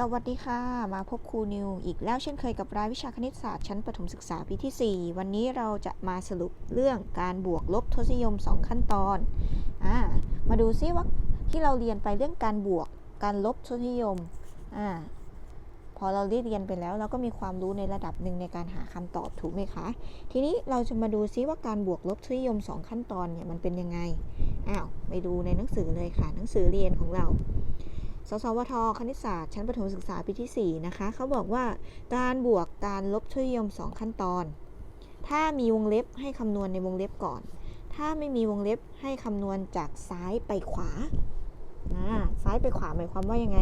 สวัสดีค่ะ มาพบครูนิวอีกแล้วเช่นเคยกับรายวิชาคณิตศาสตร์ชั้นประถมศึกษาปีที่ 4 วันนี้เราจะมาสรุปเรื่องการบวกลบทศนิยม 2 ขั้นตอนอ่ามาดูซิว่าที่เราเรียนไปเรื่องการบวกการลบทศนิยมอ่าพอเราได้เรียนไปแล้วเราก็มีความรู้ในระดับหนึ่งในการหาคำตอบถูกไหมคะ ทีนี้เราจะมาดูซิว่าการบวกลบทศนิยม 2 ขั้นตอนเนี่ยมันเป็นยังไงอ้าวไปดูในหนังสือเลยค่ะ หนังสือเรียนของเรา สสวท คณิตศาสตร์ ชั้นประถมศึกษาปีที่ 4 นะคะ เขาบอกว่าการบวกการลบทศนิยม 2 ขั้นตอน ถ้ามีวงเล็บให้คำนวณในวงเล็บก่อน ถ้าไม่มีวงเล็บให้คำนวณจากซ้ายไปขวา ซ้ายไปขวาหมายความว่ายังไง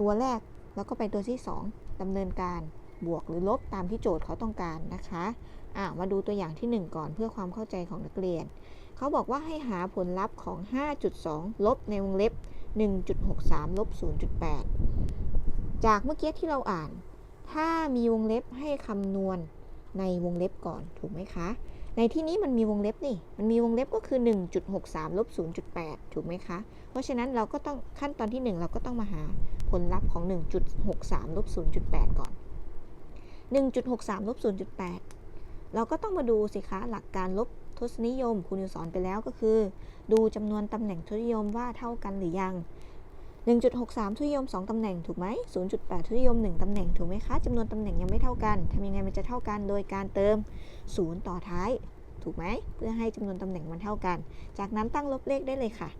ตัวแรกแล้วก็ไปตัวที่ 2ดำเนินการบวกหรือลบตามที่โจทย์เขาต้องการนะคะอ่ามาดูตัวอย่างที่ 1 ก่อนเพื่อความเข้าใจของนักเรียน เขาบอกว่าให้หาผลลัพธ์ของ 5.2 ลบในวงเล็บ 1.63ลบ0.8 จากเมื่อกี้ที่เราอ่าน ถ้ามีวงเล็บให้คำนวณในวงเล็บก่อนถูกไหมคะ ในที่นี้มันมีวงเล็บนี่ มันมีวงเล็บก็คือ 1.63ลบ0.8 ถูกไหมคะ เพราะฉะนั้นเราก็ต้องขั้นตอนที่ 1 เราก็ต้องมาหาผลลัพธ์ของ 1.63ลบ0.8 ก่อน 1.63ลบ0.8 เราก็ต้องมาดูสิคะหลักการลบ ทศนิยมคุณนิวสอนไปแล้วก็คือ ดูจำนวนตำแหน่งทศนิยมว่าเท่ากันหรือยัง 1.63ทศนิยม 2ตำแหน่งถูกไหม0.8ทศนิยม 1ตำแหน่งถูกไหมคะจำนวนตำแหน่งยังไม่เท่ากันทำยังไงมันจะเท่ากันโดยการเติม 0 ต่อท้าย ถูกไหมเพื่อให้จำนวนตำแหน่งมันเท่ากัน จากนั้นตั้งลบเลขได้เลยค่ะ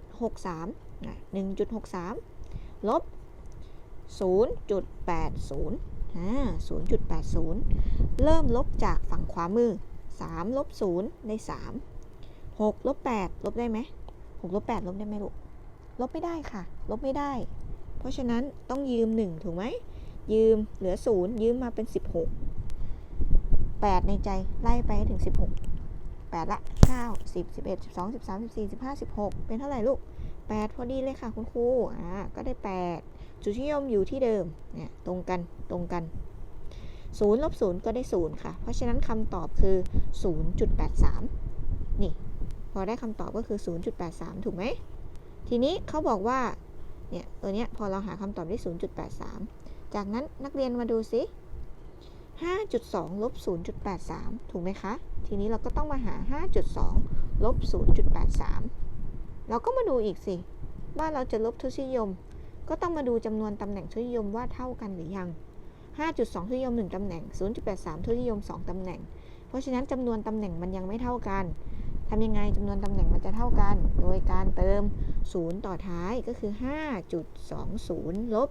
1.63นะ1.63 ลบ 0.80 0.80 เริ่มลบจากฝั่งขวามือ 3ลบ0ได้3 6ลบ8ลบได้ไหม6ลบ8ลบได้ไหมลูก ลบไม่ได้ค่ะ ลบไม่ได้ เพราะฉะนั้นต้องยืม 1 ถูกไหม ยืมเหลือ 0 ยืมมาเป็น 16 8 ในใจไล่ไปให้ถึง 16 8 ละ 9 10 11 12 13 14 15 16 เป็นเท่าไหร่ลูก 8 พอดีเลยค่ะคุณครู อ่า ก็ได้ 8 จุดนิยมอยู่ที่เดิม เนี่ย ตรงกัน ตรงกัน 0ลบ0ก็ได้ 0 ค่ะ เพราะฉะนั้นคำตอบคือ 0.83 นี่ พอได้คำตอบก็คือ 0.83 ถูกไหม ทีนี้เขาบอกว่า เนี่ยตัวเนี้ยพอเราหาคำตอบได้ 0.83 จากนั้นนักเรียนมาดูซิ5.2ลบ0.83 ถูกไหมคะ ทีนี้เราก็ต้องมาหา 5.2ลบ0.83 เราก็มาดูอีกสิ ว่าเราจะลบทศนิยม ก็ต้องมาดูจำนวนตำแหน่งทศนิยมว่าเท่ากันหรือยัง 5.2ทศนิยม 1 ตำแหน่ง 0.83ทศนิยม 2 ตำแหน่ง เพราะฉะนั้นจำนวนตำแหน่งมันยังไม่เท่ากันทำยังไงจำนวนตำแหน่งมันจะเท่ากัน โดยการเติม 0 ต่อท้ายก็คือ 5.20 ลบ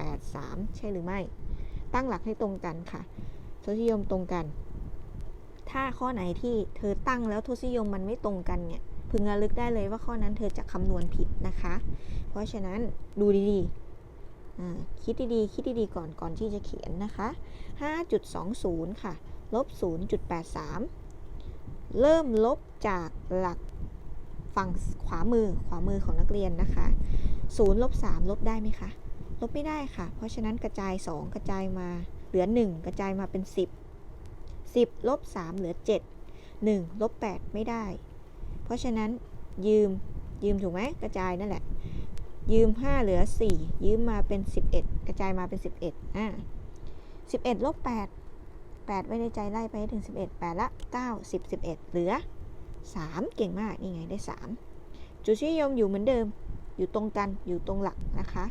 0.83 ใช่หรือไม่ ตั้งหลักให้ตรงกันค่ะ ทศนิยมตรงกัน ถ้าข้อไหนที่เธอตั้งแล้วทศนิยมมันไม่ตรงกันเนี่ย พึงระลึกได้เลยว่าข้อนั้นเธอจะคำนวณผิดนะคะ เพราะฉะนั้นดูดีๆ คิดดีๆ คิดดีๆ ก่อนก่อนที่จะเขียนนะคะ 5.20 ค่ะ ลบ 0.83 เริ่มลบจากหลักฝั่งขวามือ ขวามือของนักเรียนนะคะ 0 ลบ 3 ลบได้ไหมคะ ลบไม่ได้ค่ะ เพราะฉะนั้นกระจาย 2 กระจายมา เหลือ 1 กระจายมาเป็น 10 10 ลบ 3 เหลือ 7 1 ลบ 8 ไม่ได้ เพราะฉะนั้นยืม ยืมถูกไหม กระจายนั่นแหละ ยืม 5 เหลือ 4 ยืมมาเป็น 11 กระจายมาเป็น 11อ่า11ลบ8 8 ไว้ในใจไล่ไปถึง 11 8 ละ 9 10 11 เหลือ 3 เก่งมาก นี่ไงได้ 3 จุดชี้ยมอยู่เหมือนเดิม อยู่ตรงกันอยู่ตรงหลักนะคะ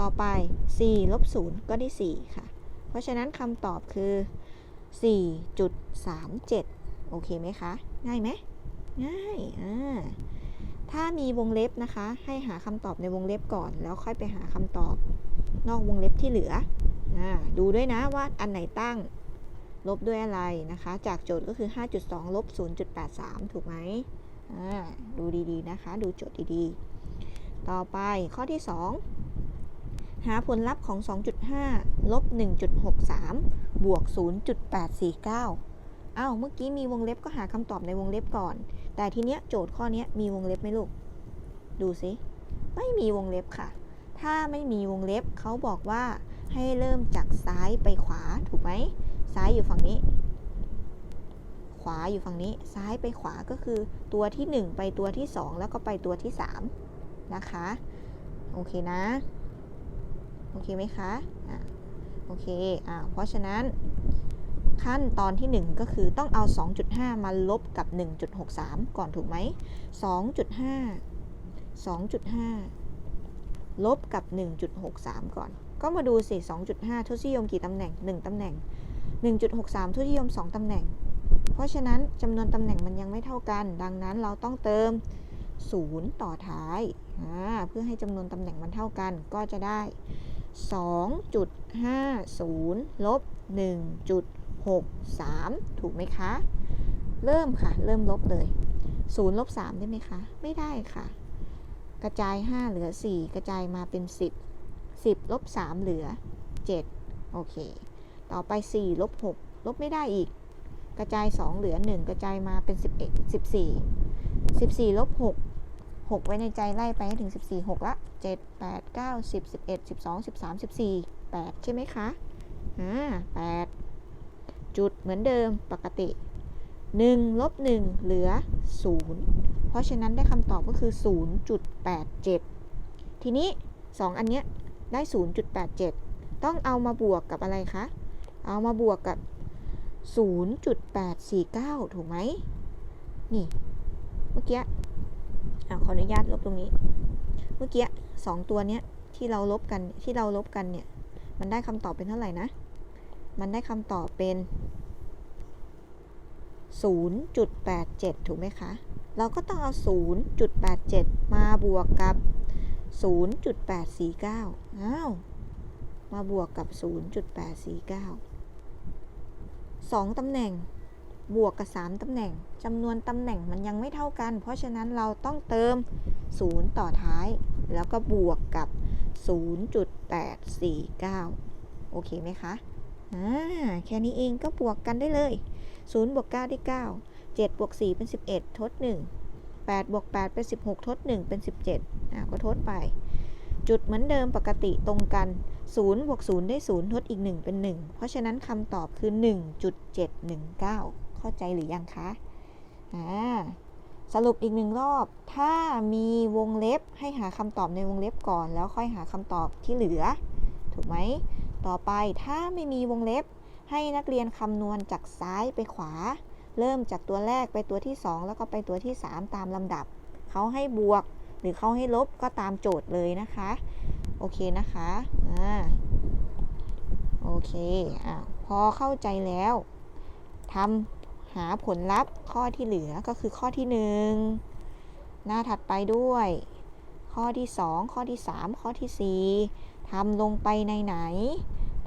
ต่อไป 4 ลบ 0 ก็ได้ 4 ค่ะ เพราะฉะนั้นคำตอบคือ 4.37 โอเคไหมคะ ง่ายไหมง่ายอ่า ถ้ามีวงเล็บนะคะ ให้หาคำตอบในวงเล็บก่อน แล้วค่อยไปหาคำตอบ นอกวงเล็บที่เหลืออดูด้วยนะว่าอันไหนตั้ง ลบด้วยอะไรนะคะ จากโจทย์ก็คือ 5.2 ลบ 0.83 ถูกไหมดูดีๆนะคะ ดูโจทย์ดีๆ ต่อไปข้อที่ 2 หาผลลัพธ์ของ 2.5 ลบ 1.63 บวก 0.849 อ้าว เมื่อกี้มีวงเล็บก็หาคำตอบในวงเล็บก่อน แต่ทีเนี้ยโจทย์ข้อนี้มีวงเล็บไหมลูก ดูสิ ไม่มีวงเล็บค่ะ ถ้าไม่มีวงเล็บเขาบอกว่าให้เริ่มจากซ้ายไปขวาถูกไหม ซ้ายอยู่ฝั่งนี้ ขวาอยู่ฝั่งนี้ ซ้ายไปขวาก็คือตัวที่ 1 ไปตัวที่ 2 แล้วก็ไปตัวที่ 3 นะคะ โอเคนะ โอเคไหมคะ อะ โอเค อ่าเพราะฉะนั้น ขั้นตอนที่ 1 ก็คือต้องเอา 2.5 มาลบกับ 1.63 ก่อนถูกไหม 2.5 2.5 ลบกับ 1.63 ก่อน ก็มาดูสิ 2.5 ทศนิยมกี่ตำแหน่ง 1 ตำแหน่ง 1.63 ทศนิยม 2 ตำแหน่ง เพราะฉะนั้นจำนวนตำแหน่งมันยังไม่เท่ากัน ดังนั้นเราต้องเติม 0 ต่อท้าย เพื่อให้จำนวนตำแหน่งมันเท่ากัน ก็จะได้ 2.50 ลบ 6 3 ถูกไหมคะ เริ่มค่ะ เริ่มลบเลย0ลบ3ได้ไหมคะ ไม่ได้ค่ะ กระจาย 5 เหลือ 4 กระจายมาเป็น 10 10ลบ3เหลือ 7 โอเค ต่อไป4ลบ6ลบไม่ได้อีก กระจาย 2 เหลือ 1 กระจายมาเป็น 11 14 14ลบ6 6 ไว้ในใจไล่ไปให้ถึง 14 6 ละ 7 8 9 10 11 12 13 14 8 ใช่ไหมคะ อ่า8 จุดเหมือนเดิมปกติ1ลบ1เหลือ 0 เพราะฉะนั้นได้คำตอบก็คือ 0.87 ทีนี้ 2 อันเนี้ยได้ 0.87 ต้องเอามาบวกกับอะไรคะ เอามาบวกกับ 0.849 ถูกไหม นี่ เมื่อกี้อขออนุญาตลบตรงนี้ เมื่อกี้สองตัวเนี้ยที่เราลบกันที่เราลบกันเนี่ย มันได้คำตอบเป็นเท่าไหร่นะ มันได้คำตอบเป็น 0.87 ถูกไหมคะ เราก็ต้องเอา 0.87 มาบวกกับ 0.849 อ้าว มาบวกกับ 0.849 2ตำแหน่ง บวกกับ 3ตำแหน่งจำนวนตำแหน่งมันยังไม่เท่ากัน เพราะฉะนั้นเราต้องเติม 0 ต่อท้าย แล้วก็บวกกับ 0.849 โอเคไหมคะ แค่นี้เองก็บวกกันได้เลย 0 บวก 9 ได้ 9 7 บวก 4 เป็น 11 ทด 1 8 บวก 8 เป็น 16 ทด 1 เป็น 17อ่าก็ทดไป จุดเหมือนเดิมปกติตรงกัน 0 บวก 0 ได้ 0 ทดอีก 1 เป็น 1 เพราะฉะนั้นคำตอบคือ 1.719 เข้าใจหรือยังคะอ่าสรุปอีกหนึ่งรอบ ถ้ามีวงเล็บให้หาคำตอบในวงเล็บก่อน แล้วค่อยหาคำตอบที่เหลือ ถูกไหม ต่อไปถ้าไม่มีวงเล็บ ให้นักเรียนคำนวณจากซ้ายไปขวา เริ่มจากตัวแรกไปตัวที่ 2 แล้วก็ไปตัวที่ 3 ตามลำดับ เขาให้บวก หรือเขาให้ลบก็ตามโจทย์เลยนะคะ โอเคนะคะอ่าโอเคอ่าพอเข้าใจแล้วทำหาผลลัพธ์ข้อที่เหลือก็คือข้อที่ 1 หน้าถัดไปด้วย ข้อที่ 2 ข้อที่ 3 ข้อที่ 4ทำลงไปในไหน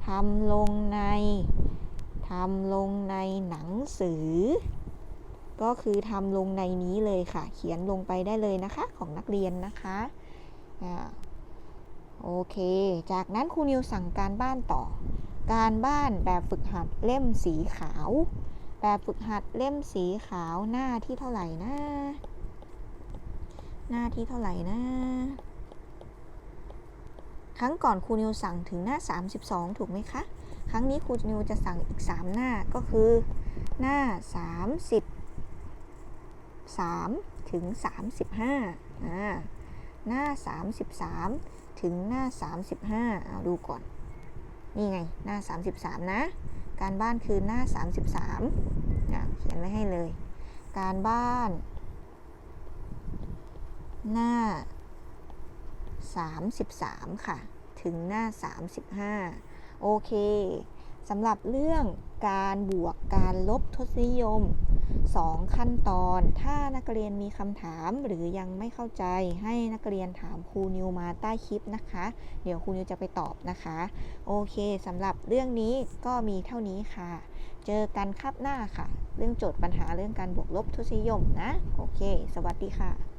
ทำลงในทำลงในหนังสือ ก็คือทำลงในนี้เลยค่ะ เขียนลงไปได้เลยนะคะของนักเรียนนะคะอ่าโอเค จากนั้นครูนิวสั่งการบ้านต่อ การบ้านแบบฝึกหัดเล่มสีขาว แบบฝึกหัดเล่มสีขาวหน้าที่เท่าไหร่นะ หน้าที่เท่าไหร่นะ ครั้งก่อนครูนิวสั่งถึงหน้า 32 ถูกไหมคะ ครั้งนี้ครูนิวจะสั่งอีก 3 หน้าก็คือ หน้า 33 ถึง 35อ่าหน้า 33 ถึงหน้า 35เอาดูก่อน นี่ไงหน้า 33 นะ การบ้านคือหน้า 33นะเขียนไว้ให้เลย การบ้าน หน้า 33 ค่ะ ถึงหน้า 35 โอเคสำหรับเรื่องการบวกการลบทศนิยม 2 ขั้นตอน ถ้านักเรียนมีคำถามหรือยังไม่เข้าใจให้นักเรียนถามครูนิวมาใต้คลิปนะคะ เดี๋ยวครูนิวจะไปตอบนะคะ โอเคสำหรับเรื่องนี้ก็มีเท่านี้ค่ะ เจอกันครับหน้าค่ะ เรื่องโจทย์ปัญหาเรื่องการบวกลบทศนิยมนะ โอเค สวัสดีค่ะ